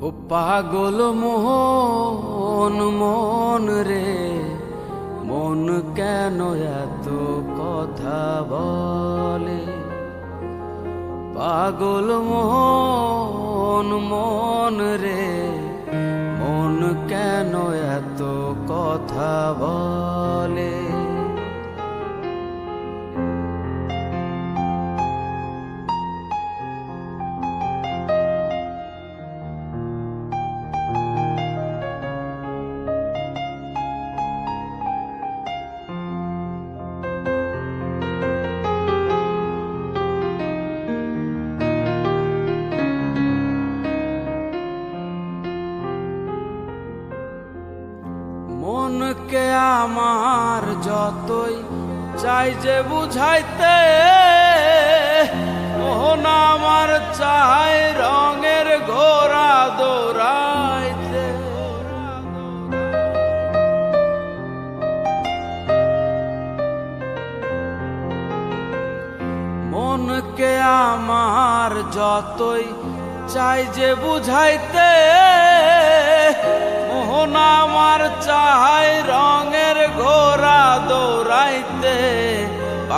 ও পাগল মোহন, মন রে, মন কেন এত কথা বলে? পাগল মোহন, মন রে, মন কেন এত কথা বলে? মনকে আমার যতই চাই যে বুঝাইতে, মোহন আমার চাই রঙের ঘোড়া দৌড়াইতে। মনকে আমার যতই চাই যে বুঝাইতে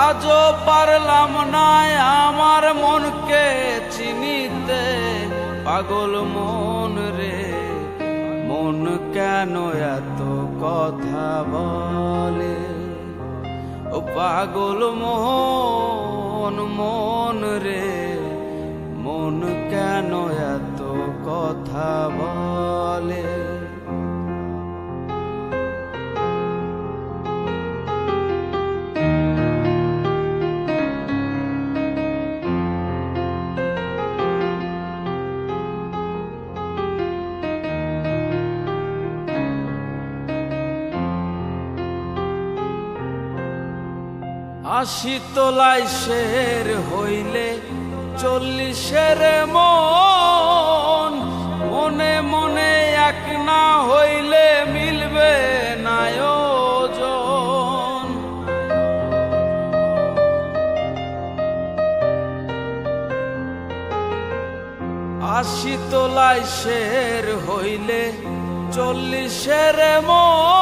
আজও পারলাম না আমার মনকে চিনিতে। পাগল মন রে, মন কেন এত কথা বলে? ও পাগল মন মন রে, মন কেন এত কথা বলে? আশি তোলাই শের হইলে চল্লিশের মন। মনে মনে এক না হইলে মিলবে না ওজন আশি তোলাই শের হইলে চল্লিশের মন।